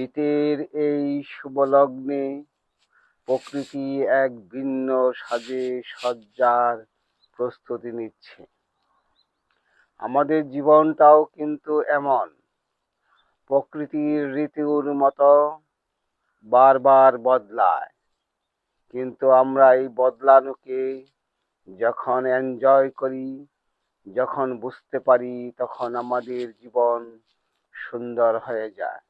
শীতের এই শুভলগ্নে প্রকৃতি এক ভিন্ন সাজে সজ্জার প্রস্তুতি নিচ্ছে। আমাদের জীবনটাও কিন্তু এমন। প্রকৃতির ঋতুর মতো বারবার বদলায়। কিন্তু আমরা এই বদলানোকে যখন এনজয় করি, যখন বুঝতে পারি, তখন আমাদের জীবন সুন্দর হয়ে যায়।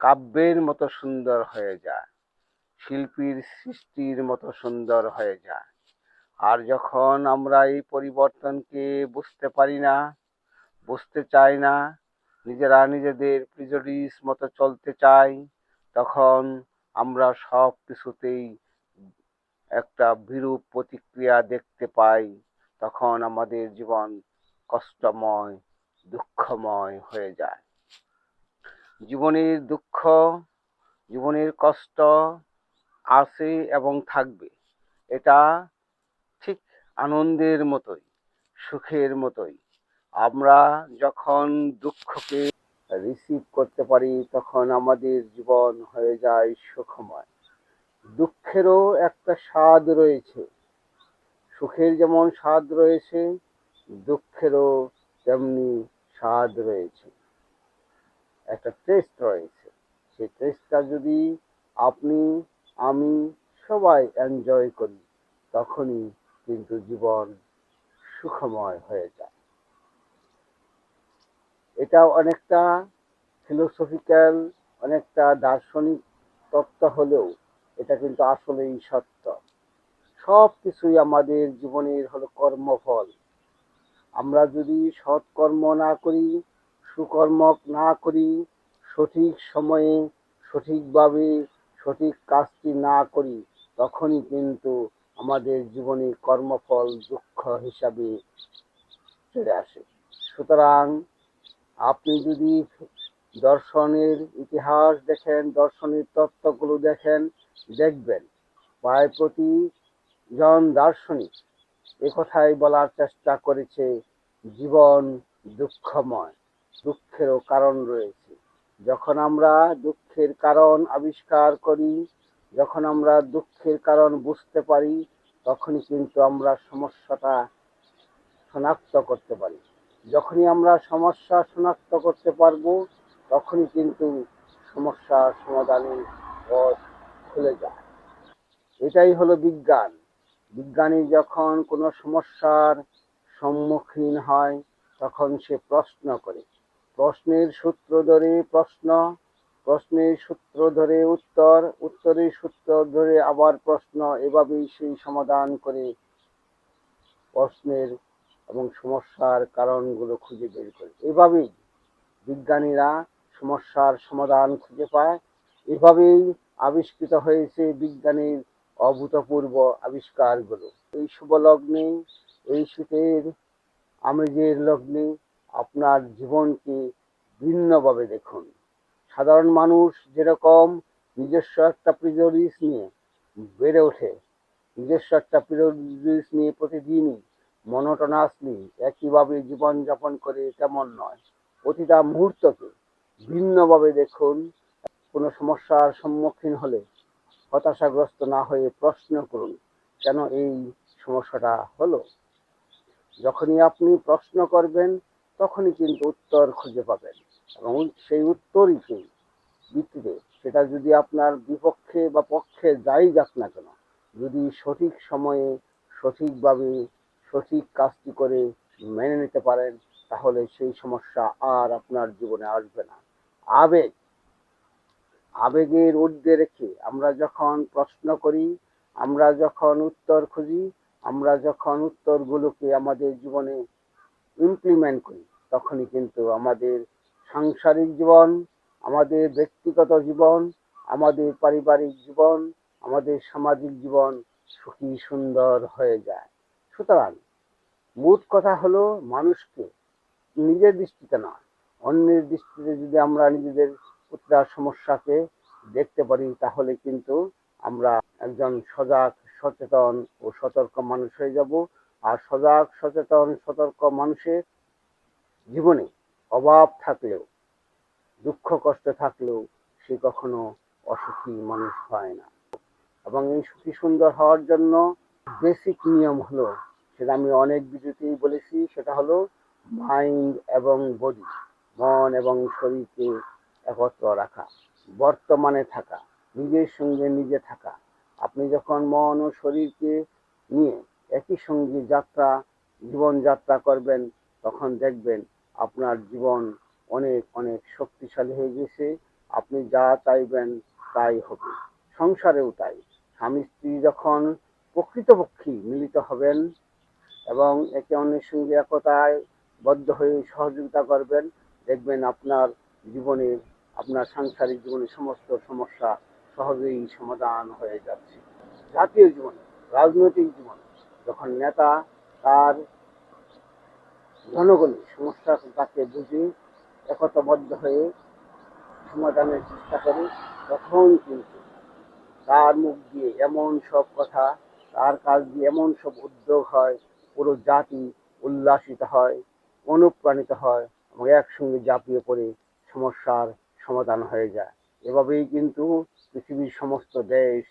কাব্যের মতো সুন্দর হয়ে যায়, শিল্পীর সৃষ্টির মতো সুন্দর হয়ে যায়। আর যখন আমরা এই পরিবর্তনকে বুঝতে পারি না, বুঝতে চাই না, নিজেরা নিজেদের প্রিজডিস মতো চলতে চাই, তখন আমরা সব কিছুতেই একটা বিরূপ প্রতিক্রিয়া দেখতে পাই। তখন আমাদের জীবন কষ্টময়, দুঃখময় হয়ে যায়। জীবনের দুঃখ, জীবনের কষ্ট আছে এবং থাকবে। এটা ঠিক আনন্দের মতোই, সুখের মতোই। আমরা যখন দুঃখকে রিসিভ করতে পারি, তখন আমাদের জীবন হয়ে যায় সুখময়। দুঃখেরও একটা স্বাদ রয়েছে। সুখের যেমন স্বাদ রয়েছে, দুঃখেরও তেমনি স্বাদ রয়েছে। একটা টেস্ট রয়েছে। সেই টেস্টটা যদি আপনি, আমি সবাই এনজয় করি, তখনই কিন্তু জীবন সুখময় হয়ে যায়। এটা অনেকটা ফিলোসফিক্যাল অনেকটা দার্শনিক তত্ত্ব হলেও এটা কিন্তু আসলেই সত্য। সব কিছুই আমাদের জীবনের হলো কর্মফল। আমরা যদি সৎকর্ম না করি সুকর্ম না করি, সঠিক সময়ে সঠিকভাবে সঠিক কাজটি না করি, তখনই কিন্তু আমাদের জীবনে কর্মফল, দুঃখ হিসাবে চলে আসে। সুতরাং আপনি যদি দর্শনের ইতিহাস দেখেন, দর্শনের তত্ত্বগুলো দেখেন, দেখবেন, প্রায় প্রতিজন দার্শনিক একথাই বলার চেষ্টা করেছে, জীবন দুঃখময়। দুঃখেরও কারণ রয়েছে। যখন আমরা দুঃখের কারণ আবিষ্কার করি, যখন আমরা দুঃখের কারণ বুঝতে পারি, তখনই কিন্তু আমরা সমস্যাটা শনাক্ত করতে পারি। যখনই আমরা সমস্যা শনাক্ত করতে পারব, তখনই কিন্তু সমস্যার সমাধানের পথ খুলে যায়। এটাই হলো বিজ্ঞান। বিজ্ঞানী যখন কোনো সমস্যার সম্মুখীন হয়, তখন সে প্রশ্ন করে প্রশ্নের সূত্র ধরে প্রশ্ন, প্রশ্নের সূত্র ধরে উত্তর, উত্তরের সূত্র ধরে আবার প্রশ্ন, এভাবেই সেই সমাধান করে প্রশ্নের এবং সমস্যার কারণগুলো খুঁজে বের করে। এভাবেই বিজ্ঞানীরা সমস্যার সমাধান খুঁজে পায়। এভাবেই আবিষ্কৃত হয়েছে বিজ্ঞানীর অভূতপূর্ব আবিষ্কারগুলো। এই শুভ লগ্নে, এই শীতের আমেজের লগ্নে আপনার জীবনকে ভিন্নভাবে দেখুন। সাধারণ মানুষ যেরকম নিজস্ব একটা প্রিজরিস নিয়ে বেড়ে ওঠে, নিজস্ব একটা প্রিজরিস নিয়ে প্রতিদিনই মনোটনাসলি একইভাবে জীবনযাপন করে তেমন নয়। প্রতিটা মুহূর্তকে ভিন্নভাবে দেখুন, কোনো সমস্যার সম্মুখীন হলে হতাশাগ্রস্ত না হয়ে প্রশ্ন করুন, কেন এই সমস্যাটা হলো? যখনই আপনি প্রশ্ন করবেন তখনই কিন্তু উত্তর খুঁজে পাবেন। এবং সেই উত্তরইকে ভিত্তিতে সেটা যদি আপনার বিপক্ষে বা পক্ষে যাই যাক না কেন, যদি সঠিক সময়ে সঠিকভাবে সঠিক কাজটি করে মেনে নিতে পারেন, তাহলে সেই সমস্যা আর আপনার জীবনে আসবে না। আবেগ, আবেগের ঊর্ধ্বে রেখে আমরা যখন প্রশ্ন করি, আমরা যখন উত্তর খুঁজি, আমরা যখন উত্তরগুলোকে আমাদের জীবনে ইমপ্লিমেন্ট করি তখনই কিন্তু আমাদের সাংসারিক জীবন, আমাদের ব্যক্তিগত জীবন, আমাদের পারিবারিক জীবন, আমাদের সামাজিক জীবন সুখী সুন্দর হয়ে যায়। সুতরাং মূল কথা হলো মানুষকে নিজের দৃষ্টিতে নয়, অন্যের দৃষ্টিতে যদি আমরা নিজেদের প্রতিটা সমস্যাকে দেখতে পারি, তাহলে কিন্তু আমরা একজন সজাগ, সচেতন ও সতর্ক মানুষ হয়ে যাব। আর সজাগ, সচেতন, সতর্ক মানুষের জীবনে অভাব থাকলেও, দুঃখ কষ্ট থাকলেও সে কখনো অসুখী মানুষ হয় না। এবং এই সুখী সুন্দর হওয়ার জন্য বেসিক নিয়ম হলো, সেটা আমি অনেক ভিডিওতেই বলেছি, সেটা হলো মাইন্ড এবং বডি মন এবং শরীরকে একত্র রাখা, বর্তমানে থাকা, নিজের সঙ্গে নিজে থাকা। আপনি যখন মন ও শরীরকে নিয়ে একই সঙ্গে যাত্রা, জীবনযাত্রা করবেন, তখন দেখবেন আপনার জীবন অনেক অনেক শক্তিশালী হয়ে গেছে আপনি যা চাইবেন তাই হবে। সংসারেও তাই। স্বামী, স্ত্রী যখন প্রকৃতপক্ষে মিলিত হবেন এবং একে অন্যের সঙ্গে একতায় বদ্ধ হয়ে সহযোগিতা করবেন, দেখবেন আপনার জীবনের আপনার সাংসারিক জীবনের সমস্ত সমস্যা সহজেই সমাধান হয়ে যাচ্ছে। জাতীয় জীবনে, রাজনৈতিক জীবনে, যখন নেতা তার জনগণের সমস্যা তাকে বুঝে একতাবদ্ধ হয়ে সমাধানের চেষ্টা করে তখন কিন্তু তার মুখ দিয়ে এমন সব কথা, তার কাজ দিয়ে এমন সব উদ্যোগ হয়, পুরো জাতি উল্লাসিত হয়, অনুপ্রাণিত হয় এবং একসঙ্গে জাপিয়ে পড়ে সমস্যার সমাধান হয়ে যায়। এভাবেই কিন্তু পৃথিবীর সমস্ত দেশ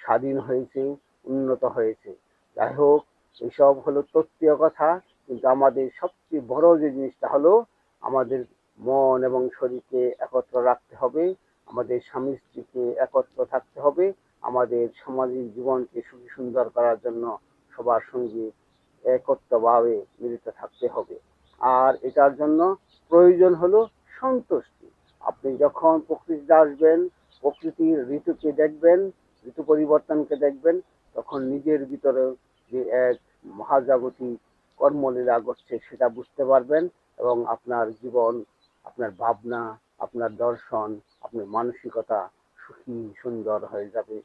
স্বাধীন হয়েছে, উন্নত হয়েছে। যাই হোক, এসব হলো তত্ত্বীয় কথা। কিন্তু আমাদের সবচেয়ে বড় যে জিনিসটা হলো আমাদের মন এবং শরীরকে একত্র রাখতে হবে, আমাদের স্বামী স্ত্রীকে একত্র থাকতে হবে, আমাদের সামাজিক জীবনকে সুখী সুন্দর করার জন্য সবার সঙ্গে একত্রভাবে মিলিত থাকতে হবে। আর এটার জন্য প্রয়োজন হলো সন্তুষ্টি। আপনি যখন প্রকৃতিতে আসবেন, প্রকৃতির ঋতুকে দেখবেন, ঋতু পরিবর্তনকে দেখবেন, তখন নিজের ভিতরে যে এক মহাজাগতিক কর্মলীলা ঘটছে সেটা বুঝতে পারবেন এবং আপনার জীবন, আপনার ভাবনা, আপনার দর্শন, আপনার মানসিকতা সুখী, সুন্দর হয়ে যাবে।